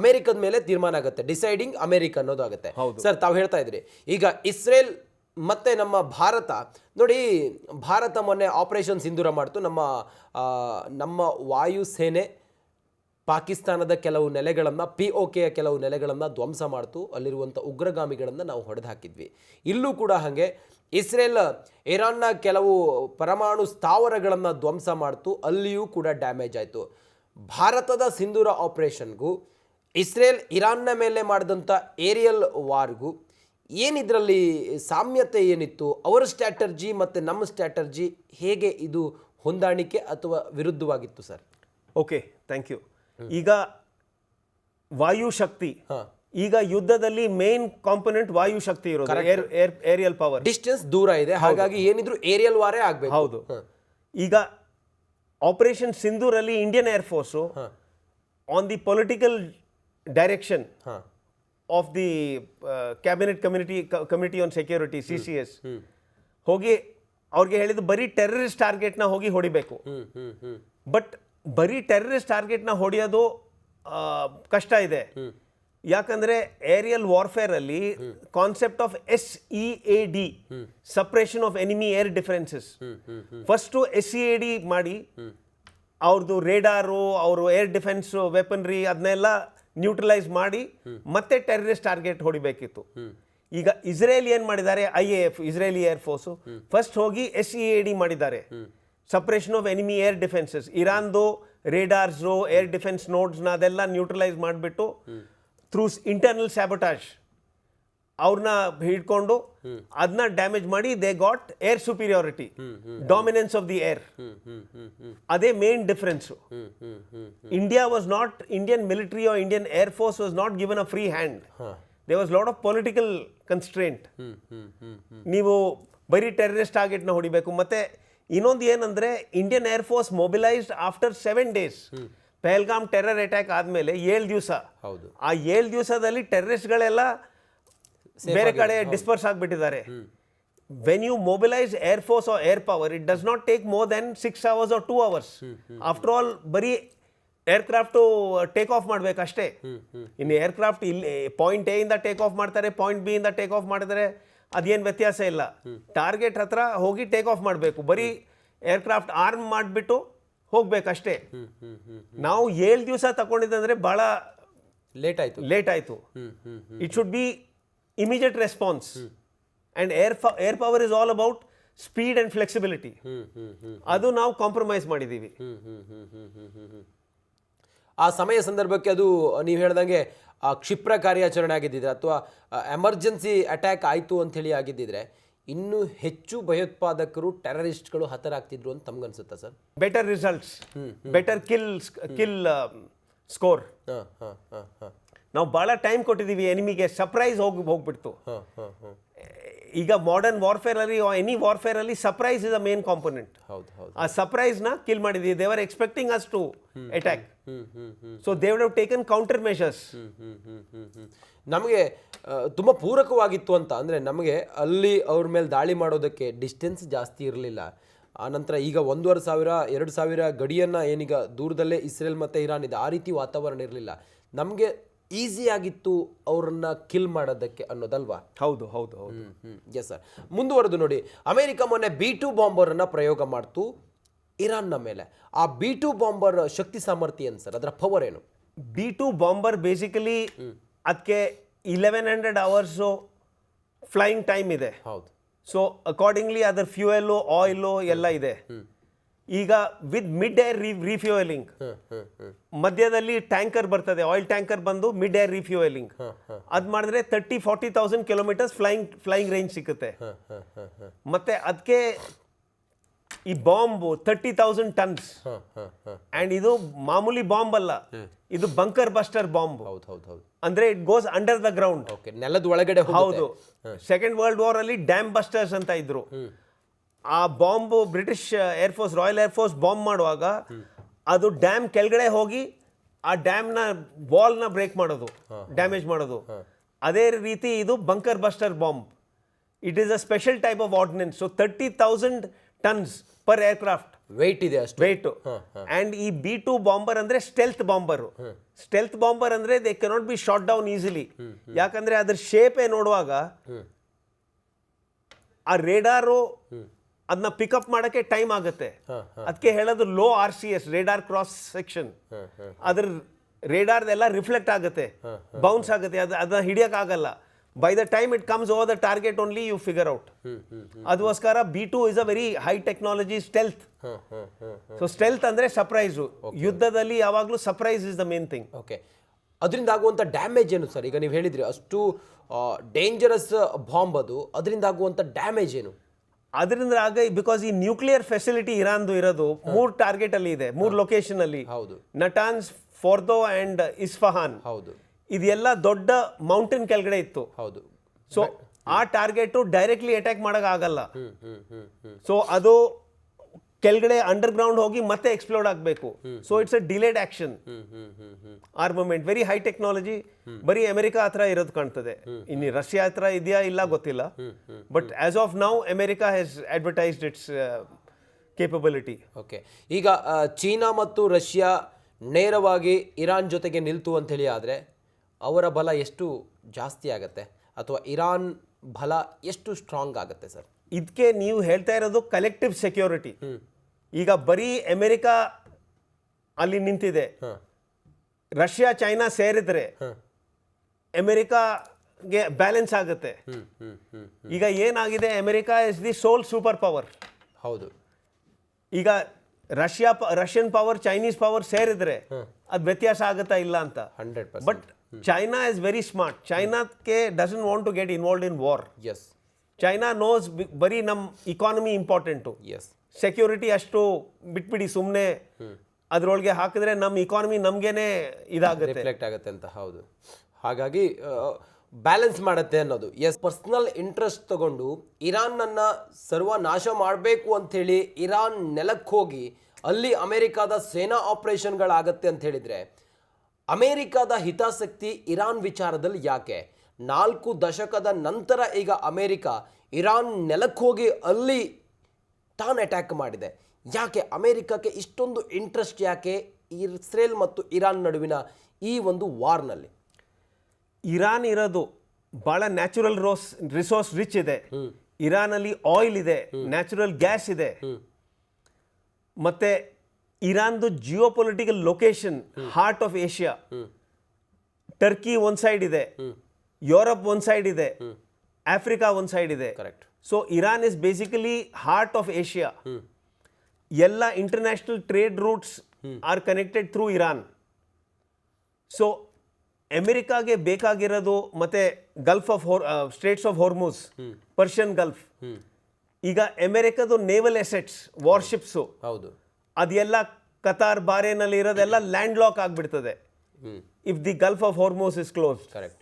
ಅಮೆರಿಕದ ಮೇಲೆ ತೀರ್ಮಾನ ಆಗುತ್ತೆ. ಡಿಸೈಡಿಂಗ್ ಅಮೆರಿಕ ಅನ್ನೋದಾಗುತ್ತೆ ಸರ್ ತಾವು ಹೇಳ್ತಾ ಇದ್ರಿ. ಈಗ ಇಸ್ರೇಲ್ ಮತ್ತೆ ನಮ್ಮ ಭಾರತ ನೋಡಿ ಭಾರತ ಮೊನ್ನೆ ಆಪರೇಷನ್ ಸಿಂಧೂರ ಮಾಡ್ತು. ನಮ್ಮ ನಮ್ಮ ವಾಯುಸೇನೆ ಪಾಕಿಸ್ತಾನದ ಕೆಲವು ನೆಲೆಗಳನ್ನು ಪಿ ಒ ಕೆಯ ಕೆಲವು ನೆಲೆಗಳನ್ನು ಧ್ವಂಸ ಮಾಡ್ತು. ಅಲ್ಲಿರುವಂಥ ಉಗ್ರಗಾಮಿಗಳನ್ನು ನಾವು ಹೊಡೆದು ಹಾಕಿದ್ವಿ ಇಲ್ಲೂ ಕೂಡ ಹಾಗೆ ಇಸ್ರೇಲ್ ಇರಾನ್ನ ಕೆಲವು ಪರಮಾಣು ಸ್ಥಾವರಗಳನ್ನು ಧ್ವಂಸ ಮಾಡ್ತು. ಅಲ್ಲಿಯೂ ಕೂಡ ಡ್ಯಾಮೇಜ್ ಆಯಿತು. ಭಾರತದ ಸಿಂಧೂರ ಆಪರೇಷನ್ಗೂ ಇಸ್ರೇಲ್ ಇರಾನ್ನ ಮೇಲೆ ಮಾಡಿದಂಥ ಏರಿಯಲ್ ವಾರ್ಗೂ ಏನಿದರಲ್ಲಿ ಸಾಮ್ಯತೆ ಏನಿತ್ತು? ಅವರ ಸ್ಟ್ರಾಟರ್ಜಿ ಮತ್ತು ನಮ್ಮ ಸ್ಟ್ರಾಟರ್ಜಿ ಹೇಗೆ ಇದು ಹೊಂದಾಣಿಕೆ ಅಥವಾ ವಿರುದ್ಧವಾಗಿತ್ತು ಸರ್? Okay thank you. ಈಗ ವಾಯು ಶಕ್ತಿ ಹಾಂ. ಈಗ ಯುದ್ಧದಲ್ಲಿ ಮೇನ್ ಕಾಂಪೊನೆಂಟ್ ವಾಯು ಶಕ್ತಿ ಇರೋದು air air aerial power. Distance ದೂರ ಇದೆ. ಹಾಗಾಗಿ ಏನಿದ್ರು ಏರಿಯಲ್ ವಾರೇ ಆಗಬೇಕು. ಹೌದು. ಈಗ operation ಸಿಂಧೂರಲ್ಲಿ Indian air force on the political direction ಹಾ. Of the cabinet community committee on security C C S ಹೋಗಿ ಅವ್ರಿಗೆ ಹೇಳಿದ್ದು ಬರೀ ಟೆರರಿಸ್ಟ್ ಟಾರ್ಗೆಟ್ನ ಹೋಗಿ ಹೊಡಿಬೇಕು. ಬಟ್ ಬರೀ ಟೆರರಿಸ್ಟ್ ಟಾರ್ಗೆಟ್ನ ಹೊಡೆಯೋದು ಕಷ್ಟ ಇದೆ. ಯಾಕಂದ್ರೆ ಏರಿಯಲ್ ವಾರ್ಫೇರ್ ಅಲ್ಲಿ concept of S E A D suppression of enemy air differences first S C A D ಮಾಡಿ ಅವ್ರದ್ದು ರೇಡಾರು ಅವರು ಏರ್ ಡಿಫೆನ್ಸ್ ವೆಪನ್ರಿ ಅದನ್ನೆಲ್ಲ ನ್ಯೂಟ್ರಲೈಸ್ ಮಾಡಿ ಮತ್ತೆ ಟೆರರಿಸ್ಟ್ ಟಾರ್ಗೆಟ್ ಹೊಡಿಬೇಕಿತ್ತು. ಈಗ ಇಸ್ರೇಲ್ ಏನ್ ಮಾಡಿದ್ದಾರೆ? I A F Israeli air force first ಹೋಗಿ ಎಸ್ ಇ ಎ ಡಿ ಮಾಡಿದ್ದಾರೆ. Suppression of enemy air defences ಇರಾನ್ದು radars air defence ನೋಡ್ಸ್ನ ಅದೆಲ್ಲ ನ್ಯೂಟ್ರಲೈಸ್ ಮಾಡಿಬಿಟ್ಟು ಥ್ರೂ ಇಂಟರ್ನಲ್ ಸ್ಯಾಬಟಾಜ್ ಅವ್ರನ್ನ ಹಿಡ್ಕೊಂಡು ಅದನ್ನ ಡ್ಯಾಮೇಜ್ ಮಾಡಿ they got air superiority dominance of the air ಅದೇ main difference India was not Indian military or Indian air force was not given a free hand they was lot of political constraint ನೀವು ಬರೀ terrorist ಟಾರ್ಗೆಟ್ನ ಹೊಡಿಬೇಕು. ಮತ್ತೆ ಇನ್ನೊಂದು ಏನಂದ್ರೆ Indian air force mobilised after seven days Pahalgam terror attack ಆದ್ಮೇಲೆ ಏಳು ದಿವಸ. ಹೌದು. ಆ ಏಳು ದಿವಸದಲ್ಲಿ ಟೆರರಿಸ್ಟ್ಗಳೆಲ್ಲ ಬೇರೆ ಕಡೆ disperse ಆಗಿಬಿಟ್ಟಿದ್ದಾರೆ. When you mobilise air force or air power it does not take more than six hours or two hours after all ಬರೀ ಏರ್ಕ್ರಾಫ್ಟು ಟೇಕ್ ಆಫ್ ಮಾಡಬೇಕಷ್ಟೇ ಇನ್ನು ಏರ್ಕ್ರಾಫ್ಟ್ ಇಲ್ಲಿ ಪಾಯಿಂಟ್ ಎ ಇಂದ ಟೇಕ್ ಆಫ್ ಮಾಡ್ತಾರೆ ಪಾಯಿಂಟ್ ಬಿ ಇಂದ take off ಮಾಡಿದರೆ ಅದೇನು ವ್ಯತ್ಯಾಸ ಇಲ್ಲ. ಟಾರ್ಗೆಟ್ ಹತ್ರ ಹೋಗಿ ಟೇಕ್ ಆಫ್ ಮಾಡಬೇಕು. ಬರೀ ಏರ್ಕ್ರಾಫ್ಟ್ ಆರ್ಮ್ ಮಾಡಿಬಿಟ್ಟು ಹೋಗ್ಬೇಕಷ್ಟೇ ನಾವು ಏಳು ದಿವಸ ತಗೊಂಡಿದ್ದಂದ್ರೆ ಭಾಳ ಲೇಟ್ ಆಯ್ತು. ಲೇಟ್ ಆಯಿತು. It should be immediate response and air air power is all about speed and flexibility ಅದು ನಾವು ಕಾಂಪ್ರಮೈಸ್ ಮಾಡಿದ್ದೀವಿ ಆ ಸಮಯ ಸಂದರ್ಭಕ್ಕೆ ಅದು ನೀವು ಹೇಳ್ದಂಗೆ ಆ ಕ್ಷಿಪ್ರ ಕಾರ್ಯಾಚರಣೆ ಆಗಿದ್ದಿದ್ರೆ ಅಥವಾ ಎಮರ್ಜೆನ್ಸಿ ಅಟ್ಯಾಕ್ ಆಯಿತು ಅಂತ ಹೇಳಿ ಆಗಿದ್ದಿದ್ರೆ ಇನ್ನೂ ಹೆಚ್ಚು ಭಯೋತ್ಪಾದಕರು ಟೆರರಿಸ್ಟ್ಗಳು ಹತರಾಗ್ತಿದ್ರು ಅಂತ ತಮ್ಗನ್ಸುತ್ತಾ sir? Better results better kill kill score ಹಾಂ ಹಾಂ ಹಾಂ ಹಾಂ. ನಾವು ಭಾಳ ಟೈಮ್ ಕೊಟ್ಟಿದ್ದೀವಿ ಎನಿಮಿಗೆ ಸರ್ಪ್ರೈಸ್ ಹೋಗಿ ಹೋಗ್ಬಿಡ್ತು. ಹಾಂ ಹಾಂ ಹಾಂ. ಈಗ ಮಾಡರ್ನ್ ವಾರ್ಫೇರ್ ಅಲ್ಲಿ ಎನಿ ವಾರ್ಫೇರ್ ಅಲ್ಲಿ surprise is a main component ಹೌದು ಹೌದು. ಆ ಸರ್ಪ್ರೈಸ್ನ ಕಿಲ್ ಮಾಡಿದ್ದೀವಿ they were expecting us to attack so they have taken counter measures ನಮಗೆ ತುಂಬ ಪೂರಕವಾಗಿತ್ತು ಅಂತ ಅಂದರೆ ನಮಗೆ ಅಲ್ಲಿ ಅವ್ರ ಮೇಲೆ ದಾಳಿ ಮಾಡೋದಕ್ಕೆ ಡಿಸ್ಟೆನ್ಸ್ ಜಾಸ್ತಿ ಇರಲಿಲ್ಲ. ಆನಂತರ ಈಗ ಒಂದೂವರೆ ಸಾವಿರ ಎರಡು ಸಾವಿರ ಗಡಿಯನ್ನು ಏನೀಗ ದೂರದಲ್ಲೇ ಇಸ್ರೇಲ್ ಮತ್ತು ಇರಾನ್ ಇದೆ ಆ ರೀತಿ ವಾತಾವರಣ ಇರಲಿಲ್ಲ. ನಮಗೆ ಈಸಿ ಆಗಿತ್ತು ಅವ್ರನ್ನ ಕಿಲ್ ಮಾಡೋದಕ್ಕೆ ಅನ್ನೋದಲ್ವಾ? ಹೌದು ಹೌದು ಹೌದು. ಎಸ್ ಸರ್ ಮುಂದುವರೆದು ನೋಡಿ. ಅಮೆರಿಕ ಮೊನ್ನೆ ಬಿ ಟು ಬಾಂಬರನ್ನು ಪ್ರಯೋಗ ಮಾಡ್ತು ಇರಾನ್ನ ಮೇಲೆ. ಆ ಬಿ ಟು ಬಾಂಬರ್ ಶಕ್ತಿ ಸಾಮರ್ಥ್ಯ ಏನು ಸರ್ ಅದರ ಪವರ್ ಏನು? ಬಿ ಟು ಬಾಂಬರ್ ಬೇಸಿಕಲಿ ಅದಕ್ಕೆ eleven hundred hours flying time ಇದೆ. ಹೌದು. ಸೊ ಅಕಾರ್ಡಿಂಗ್ಲಿ ಅದರ ಫ್ಯೂಯಲ್ಲು ಆಯಿಲು ಎಲ್ಲ ಇದೆ. ಈಗ ವಿತ್ ಮಿಡ್ ಏರ್ ರಿಫ್ಯೂಯಲಿಂಗ್ ಮಧ್ಯದಲ್ಲಿ ಟ್ಯಾಂಕರ್ ಬರ್ತದೆ ಆಯಿಲ್ ಟ್ಯಾಂಕರ್ ಬಂದು ಮಿಡ್ ಏರ್ ರಿಫ್ಯೂಯಲಿಂಗ್ ಅದು ಮಾಡಿದ್ರೆ thirty forty thousand kilometres flying flying range ಸಿಗುತ್ತೆ. ಮತ್ತೆ ಅದಕ್ಕೆ ಈ bomb thirty thousand tons and ಇದು ಮಾಮೂಲಿ ಬಾಂಬ್ ಅಲ್ಲ ಇದು ಬಂಕರ್ ಬಸ್ಟರ್ ಬಾಂಬ್. ಹೌದು ಹೌದು ಹೌದು. ಅಂದ್ರೆ it goes under the ground okay ನೆಲದ ಒಳಗಡೆ. ಹೌದು. ಸೆಕೆಂಡ್ ವರ್ಲ್ಡ್ ವಾರ್ ಅಲ್ಲಿ ಡ್ಯಾಮ್ ಬಸ್ಟರ್ಸ್ ಅಂತ ಇದ್ರು. ಆ bomb British air force royal air force bomb ಮಾಡುವಾಗ ಅದು ಡ್ಯಾಮ್ ಕೆಳಗಡೆ ಹೋಗಿ ಆ ಡ್ಯಾಮ್ನ ವಾಲ್ನ ಬ್ರೇಕ್ ಮಾಡೋದು ಡ್ಯಾಮೇಜ್ ಮಾಡೋದು. ಅದೇ ರೀತಿ ಇದು bunker buster bomb it is a special type of ordnance so thirty thousand tons per aircraft weight ಇದೆ ಅಷ್ಟು. ವೆಯ್ಟ್ ಆ್ಯಂಡ್ ಈ ಬಿ ಟು ಬಾಂಬರ್ ಅಂದ್ರೆ ಸ್ಟೆಲ್ತ್ ಬಾಂಬರ್ ಸ್ಟೆಲ್ತ್ ಬಾಂಬರ್ ಅಂದ್ರೆ they cannot be shot down easily ಯಾಕಂದ್ರೆ ಅದ್ರ ಶೇಪೇ ನೋಡುವಾಗ ಆ ರೇಡಾರು ಅದನ್ನ ಪಿಕಪ್ ಮಾಡಕ್ಕೆ ಟೈಮ್ ಆಗುತ್ತೆ. ಅದಕ್ಕೆ ಹೇಳೋದು low R C S radar cross section ಅದ್ರ ರೇಡಾರ್ದೆಲ್ಲ ರಿಫ್ಲೆಕ್ಟ್ ಆಗುತ್ತೆ. ಬೌನ್ಸ್ ಆಗುತ್ತೆ. ಅದು ಅದನ್ನ ಆಗಲ್ಲ. By the time it comes over the target only you figure out ಅದಕ್ಕೋಸ್ಕರ B two is a very high technology stealth so stealth ಅಂದ್ರೆ surprise ಯುದ್ಧದಲ್ಲಿ ಯಾವಾಗಲೂ surprise is the main thing okay ಅದರಿಂದ ಆಗುವಂಥ ಡ್ಯಾಮೇಜ್ ಏನು ಸರ್ ಈಗ ನೀವು ಹೇಳಿದ್ರಿ ಅಷ್ಟು ಡೇಂಜರಸ್ ಬಾಂಬ್ ಅದು. ಅದರಿಂದ ಆಗುವಂಥ ಡ್ಯಾಮೇಜ್ ಏನು? ಅದರಿಂದ ಆಗ ಬಿಕಾಸ್ ಈ ನ್ಯೂಕ್ಲಿಯರ್ ಫೆಸಿಲಿಟಿ ಇರಾನ್ದು ಇರೋದು ಮೂರು ಟಾರ್ಗೆಟ್ ಅಲ್ಲಿ ಇದೆ ಮೂರು ಲೊಕೇಶನ್ ಅಲ್ಲಿ. ಹೌದು. Natanz Fordow and Isfahan. ಹೌದು. ಇದೆಲ್ಲ ದೊಡ್ಡ ಮೌಂಟೇನ್ ಕೆಳಗಡೆ ಇತ್ತು. ಹೌದು. ಸೊ ಆ ಟಾರ್ಗೆಟ್ ಡೈರೆಕ್ಟ್ಲಿ ಅಟ್ಯಾಕ್ ಮಾಡಕ್ ಆಗಲ್ಲ. ಸೊ ಅದು ಕೆಳಗಡೆ ಅಂಡರ್ ಗ್ರೌಂಡ್ ಹೋಗಿ ಮತ್ತೆ ಎಕ್ಸ್ಪ್ಲೋರ್ಡ್ ಆಗಬೇಕು. So it's a delayed action hmm hmm hmm hmm armament very high technology ಬರೀ ಅಮೆರಿಕ ಹತ್ರ ಇರೋದು ಕಾಣ್ತದೆ. ಇನ್ನು ರಷ್ಯಾ ಹತ್ರ ಇದೆಯಾ ಇಲ್ಲ ಗೊತ್ತಿಲ್ಲ. But as of now America has advertised its capability okay ಈಗ ಚೀನಾ ಮತ್ತು ರಷ್ಯಾ ನೇರವಾಗಿ ಇರಾನ್ ಜೊತೆಗೆ ನಿಲ್ತು ಅಂತ ಹೇಳಿ ಆದರೆ ಅವರ ಬಲ ಎಷ್ಟು ಜಾಸ್ತಿ ಆಗುತ್ತೆ? ಅಥವಾ ಇರಾನ್ ಬಲ ಎಷ್ಟು ಸ್ಟ್ರಾಂಗ್ ಆಗುತ್ತೆ ಸರ್ ಇದಕ್ಕೆ ನೀವು ಹೇಳ್ತಾ ಇರೋದು ಕಲೆಕ್ಟಿವ್ ಸೆಕ್ಯೂರಿಟಿ ಈಗ ಬರೀ ಅಮೆರಿಕಾ ಅಲ್ಲಿ ನಿಂತಿದೆ. ರಷ್ಯಾ ಚೈನಾ ಸೇರಿದ್ರೆ ಅಮೆರಿಕಾಗೆ ಬ್ಯಾಲೆನ್ಸ್ ಆಗುತ್ತೆ. ಈಗ ಏನಾಗಿದೆ America is the sole super power ಹೌದು. ಈಗ Russia Russian power Chinese power ಸೇರಿದ್ರೆ ಅದು ವ್ಯತ್ಯಾಸ ಆಗುತ್ತಾ ಇಲ್ಲ ಅಂತ. Hundred but China is very smart ಚೈನಾಕ್ಕೆ doesn't want to get involve in war as China knows ಬರೀ ನಮ್ಮ ಇಕಾನಮಿ ಇಂಪಾರ್ಟೆಂಟು ಎಸ್ ಸೆಕ್ಯೂರಿಟಿ ಅಷ್ಟು ಬಿಟ್ಬಿಡಿ ಸುಮ್ಮನೆ ಅದರೊಳಗೆ ಹಾಕಿದ್ರೆ ನಮ್ಮ ಇಕಾನಮಿ ನಮಗೇನೆ ಇದಾಗುತ್ತೆ. ರಿಫ್ಲೆಕ್ಟ್ ಆಗುತ್ತೆ ಅಂತ, ಹೌದು. ಹಾಗಾಗಿ ಬ್ಯಾಲೆನ್ಸ್ ಮಾಡುತ್ತೆ ಅನ್ನೋದು. ಎಸ್ ಪರ್ಸ್ನಲ್ ಇಂಟ್ರೆಸ್ಟ್ ತಗೊಂಡು ಇರಾನ್ನನ್ನ ಸರ್ವನಾಶ ಮಾಡಬೇಕು ಅಂಥೇಳಿ ಇರಾನ್ ನೆಲಕ್ಕೆ ಹೋಗಿ ಅಲ್ಲಿ ಅಮೆರಿಕಾದ ಸೇನಾ ಆಪರೇಷನ್ಗಳಾಗತ್ತೆ ಅಂತ ಹೇಳಿದರೆ ಅಮೆರಿಕಾದ ಹಿತಾಸಕ್ತಿ ಇರಾನ್ ವಿಚಾರದಲ್ಲಿ ಯಾಕೆ? ನಾಲ್ಕು ದಶಕದ ನಂತರ ಈಗ ಅಮೆರಿಕ ಇರಾನ್ ನೆಲಕ್ಕೆ ಹೋಗಿ ಅಲ್ಲಿ ತಾನು ಅಟ್ಯಾಕ್ ಮಾಡಿದೆ. ಯಾಕೆ? ಅಮೆರಿಕಕ್ಕೆ ಇಷ್ಟೊಂದು ಇಂಟ್ರೆಸ್ಟ್ ಯಾಕೆ? ಇಸ್ರೇಲ್ ಮತ್ತು ಇರಾನ್ ನಡುವಿನ ಈ ಒಂದು ವಾರ್ನಲ್ಲಿ ಇರಾನ್ ಇರೋದು ಭಾಳ ನ್ಯಾಚುರಲ್ ರೋಸ್ ರಿಸೋರ್ಸ್ ರಿಚ್ ಇದೆ. ಇರಾನ್ ಅಲ್ಲಿ ಆಯಿಲ್ ಇದೆ ನ್ಯಾಚುರಲ್ ಗ್ಯಾಸ್ ಇದೆ. ಮತ್ತೆ ಇರಾನ್ದು geo political location heart of Asia Turkey ಒಂದು ಸೈಡ್ ಇದೆ. ಯುರೋಪ್ ಒಂದು ಸೈಡ್ ಇದೆ. ಆಫ್ರಿಕಾ ಒಂದು ಸೈಡ್ ಇದೆ. Correct so Iran is basically heart of Asia ಎಲ್ಲ international trade routes are connected through Iran so ಅಮೆರಿಕಾಗೆ ಬೇಕಾಗಿರೋದು ಮತ್ತೆ gulf of Hor states of Hormuz Persian gulf ಈಗ ಅಮೆರಿಕದು ನೇವಲ್ ಎಸೆಟ್ಸ್ ವಾರ್ಶಿಪ್ಸು ಹೌದು. ಅದೆಲ್ಲ ಕತಾರ್ ಬಾರೇನಲ್ಲಿ ಇರೋದೆಲ್ಲ ಲ್ಯಾಂಡ್ ಲಾಕ್ ಆಗಿಬಿಡ್ತದೆ if the gulf of Hormuz is close correct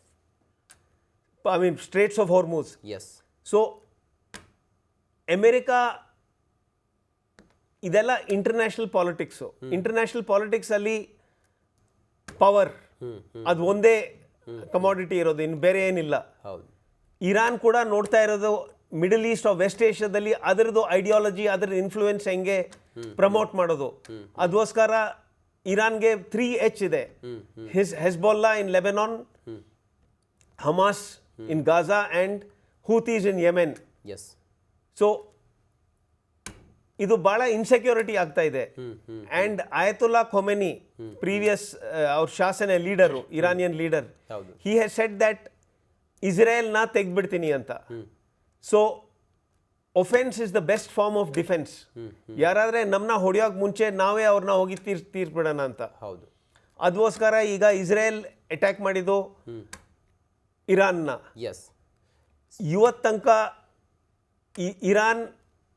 I mean Straits of Hormuz. Yes. So, America ಇದೆಲ್ಲ ಇಂಟರ್ನ್ಯಾಷನಲ್ ಪಾಲಿಟಿಕ್ಸು ಇಂಟರ್ನ್ಯಾಷನಲ್ ಪಾಲಿಟಿಕ್ಸ್ ಅಲ್ಲಿ power ಅದು ಒಂದೇ ಕಮಾಡಿಟಿ ಇರೋದು ಇನ್ನು ಬೇರೆ ಏನಿಲ್ಲ. ಇರಾನ್ ಕೂಡ ನೋಡ್ತಾ ಇರೋದು ಮಿಡಲ್ ಈಸ್ಟ್ ಆಫ್ ವೆಸ್ಟ್ ಏಷ್ಯಾದಲ್ಲಿ ಅದರದ್ದು ಐಡಿಯಾಲಜಿ ಅದರ ಇನ್ಫ್ಲೂಯೆನ್ಸ್ ಹೆಂಗೆ ಪ್ರಮೋಟ್ ಮಾಡೋದು. ಅದಕ್ಕೋಸ್ಕರ ಇರಾನ್ಗೆ ತ್ರೀ ಎಚ್ ಇದೆ. His Hezbollah in Lebanon Hamas in Gaza and Houthis in Yemen Yes. So ಇದು ಬಹಳ ಇನ್ಸೆಕ್ಯೂರಿಟಿ ಆಗ್ತಾ ಇದೆ. ಅಂಡ್ ಆಯತುಲ್ಲಾ ಖೊಮೆನಿ ಪ್ರೀವಿಯಸ್ ಅವ್ರ ಶಾಸನ leader Iranian leader. He has set that ಇಸ್ರೇಲ್ನ ತೆಗ್ದ್ಬಿಡ್ತೀನಿ ಅಂತ. So offence is the best form of defence ಯಾರಾದ್ರೆ ನಮ್ಮನ್ನ ಹೊಡೆಯೋಕೆ ಮುಂಚೆ ನಾವೇ ಅವ್ರನ್ನ ಹೋಗಿ ತೀರ್ ತೀರ್ಸ್ಬಿಡೋಣ ಅಂತ. ಹೌದು. ಅದಕ್ಕೋಸ್ಕರ ಈಗ ಇಸ್ರೇಲ್ ಅಟ್ಯಾಕ್ ಮಾಡಿದ್ದು. ಇರಾನ್ನ. ಎಸ್ ಇವತ್ತು ತನಕ ಇರಾನ್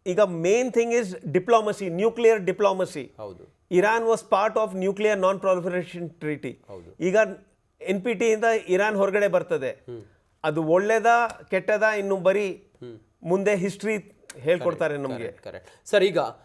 ಈಗ main thing is diplomacy nuclear diplomacy ಹೌದು. Iran was part of nuclear non proliferation treaty ಹೌದು. ಈಗ ಎನ್ ಪಿ ಟಿಯಿಂದ ಇರಾನ್ ಹೊರಗಡೆ ಬರ್ತದೆ. ಅದು ಒಳ್ಳೇದ ಕೆಟ್ಟದ ಇನ್ನು ಬರೀ ಮುಂದೆ ಹಿಸ್ಟ್ರಿ ಹೇಳ್ಕೊಡ್ತಾರೆ ನಮಗೆ. ಕರೆಕ್ಟ್ ಸರ್ ಈಗ